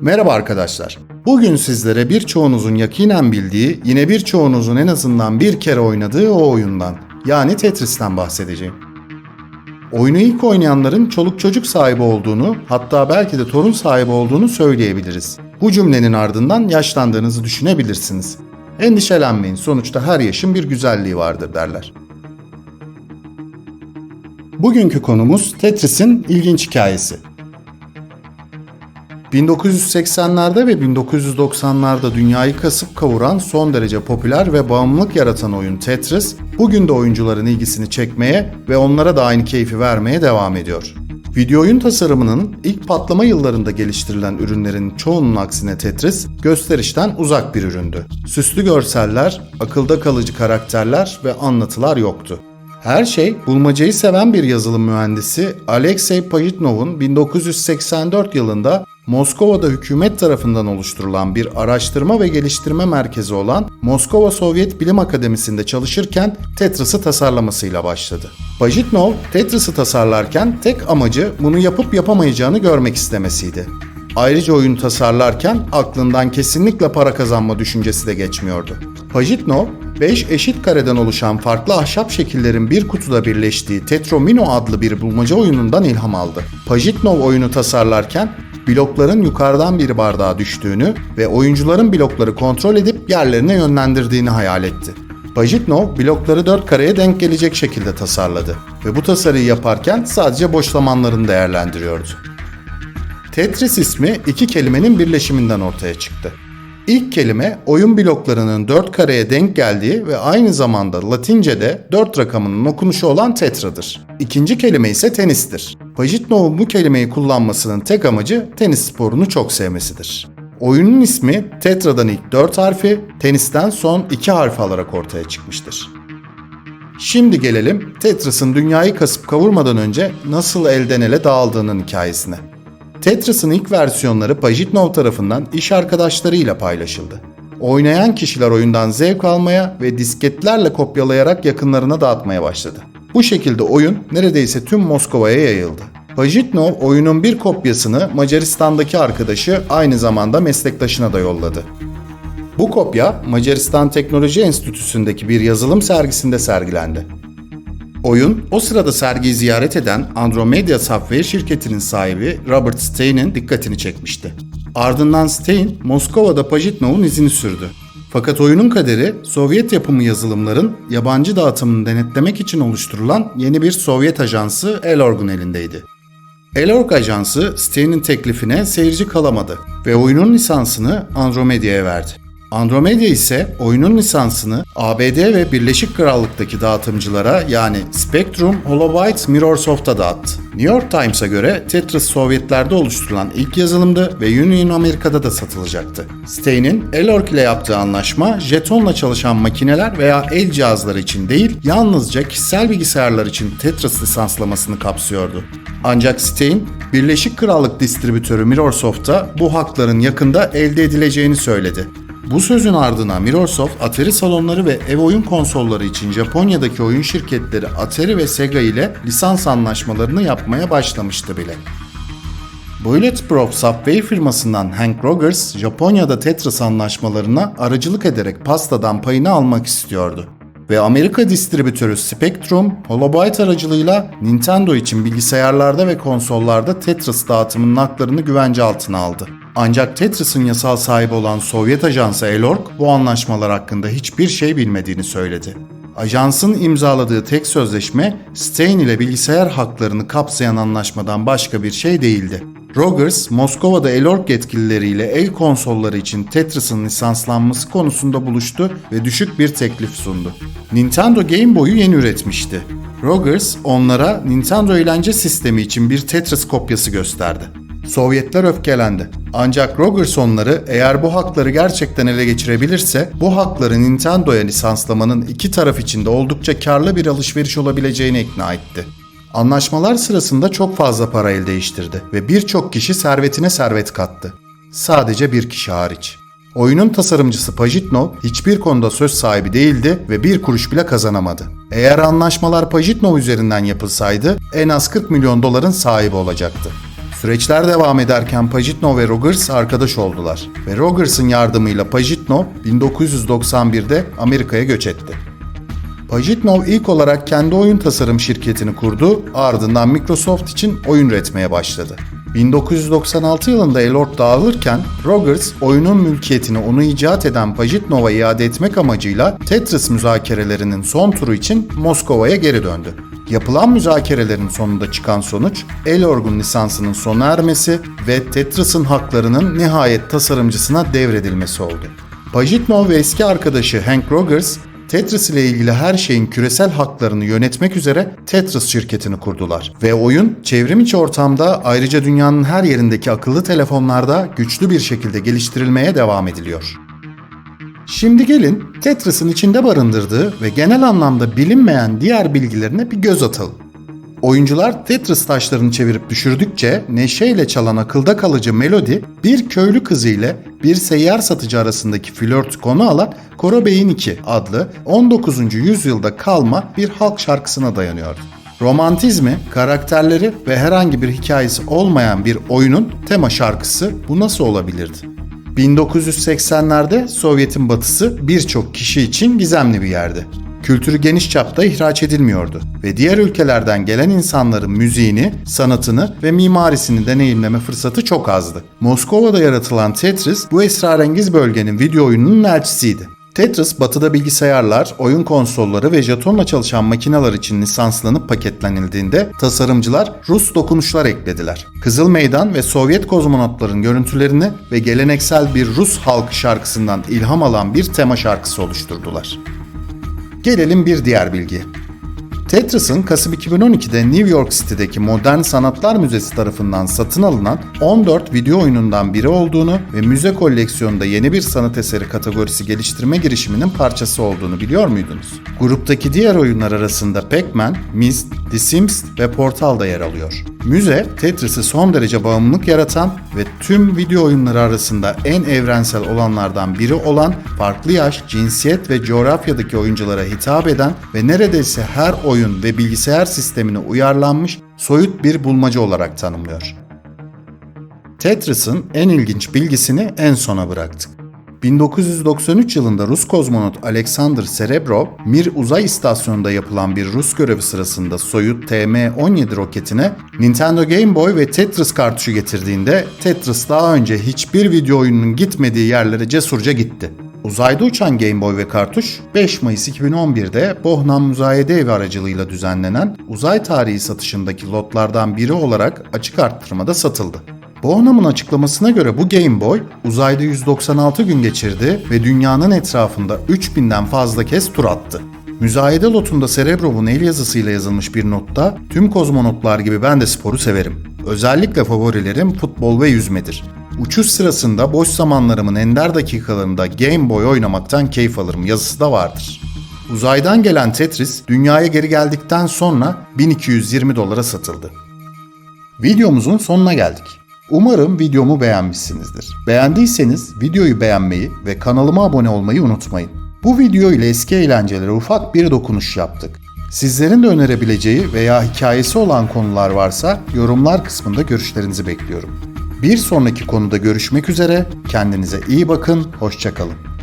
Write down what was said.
Merhaba arkadaşlar. Bugün sizlere birçoğunuzun yakinen bildiği, yine birçoğunuzun en azından bir kere oynadığı o oyundan, yani Tetris'ten bahsedeceğim. Oyunu ilk oynayanların çoluk çocuk sahibi olduğunu, hatta belki de torun sahibi olduğunu söyleyebiliriz. Bu cümlenin ardından yaşlandığınızı düşünebilirsiniz. Endişelenmeyin, sonuçta her yaşın bir güzelliği vardır derler. Bugünkü konumuz Tetris'in ilginç hikayesi. 1980'lerde ve 1990'larda dünyayı kasıp kavuran son derece popüler ve bağımlılık yaratan oyun Tetris, bugün de oyuncuların ilgisini çekmeye ve onlara da aynı keyfi vermeye devam ediyor. Video oyun tasarımının ilk patlama yıllarında geliştirilen ürünlerin çoğunun aksine Tetris, gösterişten uzak bir üründü. Süslü görseller, akılda kalıcı karakterler ve anlatılar yoktu. Her şey bulmacayı seven bir yazılım mühendisi Alexey Pajitnov'un 1984 yılında Moskova'da hükümet tarafından oluşturulan bir araştırma ve geliştirme merkezi olan Moskova Sovyet Bilim Akademisi'nde çalışırken Tetris'i tasarlamasıyla başladı. Pajitnov, Tetris'i tasarlarken tek amacı bunu yapıp yapamayacağını görmek istemesiydi. Ayrıca oyun tasarlarken aklından kesinlikle para kazanma düşüncesi de geçmiyordu. Pajitnov, 5 eşit kareden oluşan farklı ahşap şekillerin bir kutuda birleştiği Tetromino adlı bir bulmaca oyunundan ilham aldı. Pajitnov oyunu tasarlarken blokların yukarıdan bir bardağa düştüğünü ve oyuncuların blokları kontrol edip yerlerine yönlendirdiğini hayal etti. Pajitnov blokları dört kareye denk gelecek şekilde tasarladı ve bu tasarıyı yaparken sadece boş zamanlarını değerlendiriyordu. Tetris ismi iki kelimenin birleşiminden ortaya çıktı. İlk kelime oyun bloklarının dört kareye denk geldiği ve aynı zamanda Latince'de dört rakamının okunuşu olan tetradır. İkinci kelime ise tenistir. Pajitnov'un bu kelimeyi kullanmasının tek amacı tenis sporunu çok sevmesidir. Oyunun ismi tetra'dan ilk dört harfi, tenisten son iki harf alarak ortaya çıkmıştır. Şimdi gelelim Tetris'in dünyayı kasıp kavurmadan önce nasıl elden ele dağıldığının hikayesine. Tetris'in ilk versiyonları Pajitnov tarafından iş arkadaşlarıyla paylaşıldı. Oynayan kişiler oyundan zevk almaya ve disketlerle kopyalayarak yakınlarına dağıtmaya başladı. Bu şekilde oyun neredeyse tüm Moskova'ya yayıldı. Pajitnov oyunun bir kopyasını Macaristan'daki arkadaşı aynı zamanda meslektaşına da yolladı. Bu kopya Macaristan Teknoloji Enstitüsü'ndeki bir yazılım sergisinde sergilendi. Oyun, o sırada sergiyi ziyaret eden Andromeda Software şirketinin sahibi Robert Stein'in dikkatini çekmişti. Ardından Stein, Moskova'da Pajitnov'un izini sürdü. Fakat oyunun kaderi Sovyet yapımı yazılımların yabancı dağıtımını denetlemek için oluşturulan yeni bir Sovyet ajansı Elorg'un elindeydi. Elorg ajansı Stein'in teklifine seyirci kalamadı ve oyunun lisansını Andromeda'ya verdi. Andromeda ise oyunun lisansını ABD ve Birleşik Krallık'taki dağıtımcılara yani Spectrum, Holobyte, Mirrorsoft'a dağıttı. New York Times'a göre Tetris Sovyetlerde oluşturulan ilk yazılımdı ve Union Amerika'da da satılacaktı. Stein'in Elorg ile yaptığı anlaşma jetonla çalışan makineler veya el cihazları için değil, yalnızca kişisel bilgisayarlar için Tetris lisanslamasını kapsıyordu. Ancak Stein, Birleşik Krallık distribütörü Mirrorsoft'a bu hakların yakında elde edileceğini söyledi. Bu sözün ardına Mirrorsoft, Atari salonları ve ev oyun konsolları için Japonya'daki oyun şirketleri Atari ve Sega ile lisans anlaşmalarını yapmaya başlamıştı bile. Bulletproof Subway firmasından Hank Rogers, Japonya'da Tetris anlaşmalarına aracılık ederek pastadan payını almak istiyordu. Ve Amerika distribütörü Spectrum, Holobyte aracılığıyla Nintendo için bilgisayarlarda ve konsollarda Tetris dağıtımının haklarını güvence altına aldı. Ancak Tetris'in yasal sahibi olan Sovyet ajansı Elorg bu anlaşmalar hakkında hiçbir şey bilmediğini söyledi. Ajansın imzaladığı tek sözleşme Stein ile bilgisayar haklarını kapsayan anlaşmadan başka bir şey değildi. Rogers, Moskova'da Elorg yetkilileriyle el konsolları için Tetris'in lisanslanması konusunda buluştu ve düşük bir teklif sundu. Nintendo Game Boy'u yeni üretmişti. Rogers onlara Nintendo eğlence sistemi için bir Tetris kopyası gösterdi. Sovyetler öfkelendi. Ancak Rogers onları eğer bu hakları gerçekten ele geçirebilirse bu hakları Nintendo'ya lisanslamanın iki taraf içinde oldukça karlı bir alışveriş olabileceğini ikna etti. Anlaşmalar sırasında çok fazla para el değiştirdi ve birçok kişi servetine servet kattı. Sadece bir kişi hariç. Oyunun tasarımcısı Pajitnov hiçbir konuda söz sahibi değildi ve bir kuruş bile kazanamadı. Eğer anlaşmalar Pajitnov üzerinden yapılsaydı en az 40 milyon doların sahibi olacaktı. Süreçler devam ederken Pajitnov ve Rogers arkadaş oldular ve Rogers'ın yardımıyla Pajitnov 1991'de Amerika'ya göç etti. Pajitnov ilk olarak kendi oyun tasarım şirketini kurdu, ardından Microsoft için oyun üretmeye başladı. 1996 yılında Elord dağılırken Rogers oyunun mülkiyetini onu icat eden Pajitnov'a iade etmek amacıyla Tetris müzakerelerinin son turu için Moskova'ya geri döndü. Yapılan müzakerelerin sonunda çıkan sonuç Elorg'un lisansının sona ermesi ve Tetris'in haklarının nihayet tasarımcısına devredilmesi oldu. Pajitnov ve eski arkadaşı Hank Rogers Tetris ile ilgili her şeyin küresel haklarını yönetmek üzere Tetris şirketini kurdular. Ve oyun çevrim içi ortamda ayrıca dünyanın her yerindeki akıllı telefonlarda güçlü bir şekilde geliştirilmeye devam ediliyor. Şimdi gelin Tetris'in içinde barındırdığı ve genel anlamda bilinmeyen diğer bilgilerine bir göz atalım. Oyuncular Tetris taşlarını çevirip düşürdükçe neşeyle çalan akılda kalıcı melodi bir köylü kızı ile bir seyyar satıcı arasındaki flört konu alan Koro Bey'in 2 adlı 19. yüzyılda kalma bir halk şarkısına dayanıyordu. Romantizmi, karakterleri ve herhangi bir hikayesi olmayan bir oyunun tema şarkısı bu nasıl olabilirdi? 1980'lerde Sovyet'in batısı birçok kişi için gizemli bir yerdi. Kültürü geniş çapta ihraç edilmiyordu ve diğer ülkelerden gelen insanların müziğini, sanatını ve mimarisini deneyimleme fırsatı çok azdı. Moskova'da yaratılan Tetris bu esrarengiz bölgenin video oyununun elçisiydi. Tetris, batıda bilgisayarlar, oyun konsolları ve jetonla çalışan makineler için lisanslanıp paketlenildiğinde tasarımcılar Rus dokunuşlar eklediler. Kızıl Meydan ve Sovyet kozmonotların görüntülerini ve geleneksel bir Rus halk şarkısından ilham alan bir tema şarkısı oluşturdular. Gelelim bir diğer bilgi. Tetris'in Kasım 2012'de New York City'deki Modern Sanatlar Müzesi tarafından satın alınan 14 video oyunundan biri olduğunu ve müze koleksiyonunda yeni bir sanat eseri kategorisi geliştirme girişiminin parçası olduğunu biliyor muydunuz? Gruptaki diğer oyunlar arasında Pac-Man, Myst, The Sims ve Portal da yer alıyor. Müze, Tetris'i son derece bağımlılık yaratan ve tüm video oyunları arasında en evrensel olanlardan biri olan farklı yaş, cinsiyet ve coğrafyadaki oyunculara hitap eden ve neredeyse her oyun ve bilgisayar sistemine uyarlanmış soyut bir bulmaca olarak tanımlıyor. Tetris'in en ilginç bilgisini en sona bıraktık. 1993 yılında Rus kozmonot Alexander Serebrov, Mir uzay istasyonunda yapılan bir Rus görevi sırasında Soyut TM-17 roketine Nintendo Game Boy ve Tetris kartuşu getirdiğinde Tetris daha önce hiçbir video oyununun gitmediği yerlere cesurca gitti. Uzayda uçan Game Boy ve kartuş 5 Mayıs 2011'de Bohnan Müzayede Evi aracılığıyla düzenlenen uzay tarihi satışındaki lotlardan biri olarak açık arttırmada satıldı. Bohnam'ın açıklamasına göre bu Game Boy uzayda 196 gün geçirdi ve dünyanın etrafında 3000'den fazla kez tur attı. Müzayede lotunda Cerebrov'un el yazısıyla yazılmış bir notta tüm kozmonotlar gibi ben de sporu severim. Özellikle favorilerim futbol ve yüzmedir. Uçuş sırasında boş zamanlarımın ender dakikalarında Game Boy oynamaktan keyif alırım yazısı da vardır. Uzaydan gelen Tetris dünyaya geri geldikten sonra 1220 dolara satıldı. Videomuzun sonuna geldik. Umarım videomu beğenmişsinizdir. Beğendiyseniz videoyu beğenmeyi ve kanalıma abone olmayı unutmayın. Bu video ile eski eğlencelere ufak bir dokunuş yaptık. Sizlerin de önerebileceği veya hikayesi olan konular varsa yorumlar kısmında görüşlerinizi bekliyorum. Bir sonraki konuda görüşmek üzere, kendinize iyi bakın, hoşçakalın.